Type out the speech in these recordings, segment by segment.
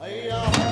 या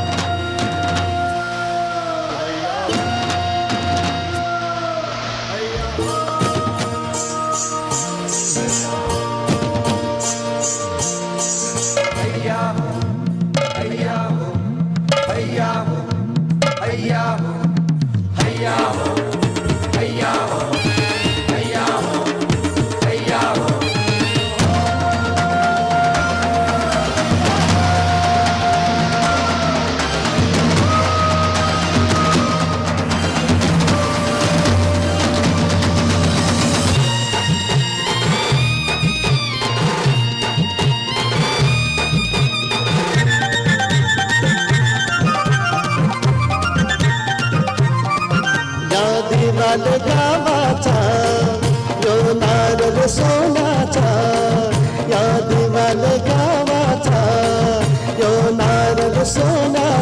दिवाल गावाचा यो नारद सोन्याचा या दिवाल गावाचा यो नारद सोन्याचा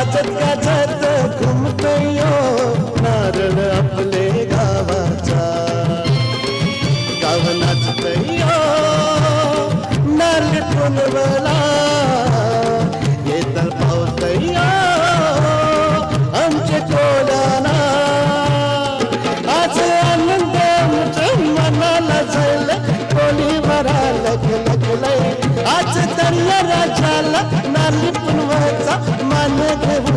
आज वाजत गाजत घुमतयो नारळ आपले गावाचा. गाव नाचतयो नारळ पुनवला राजाला नाली पुनवाचा मान घेऊन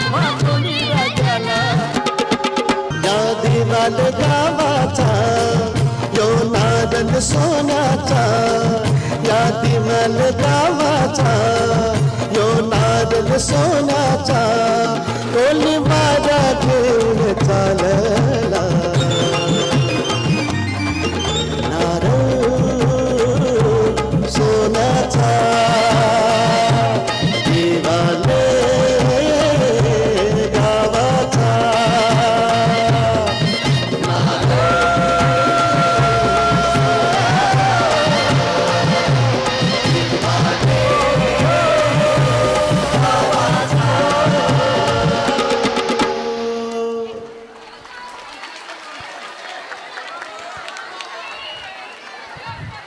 आशीर्वाद दे आम्हा राजाला. या दिवाल गावाचा यो नारळ सोन्याचा. या दिवाल गावाचा यो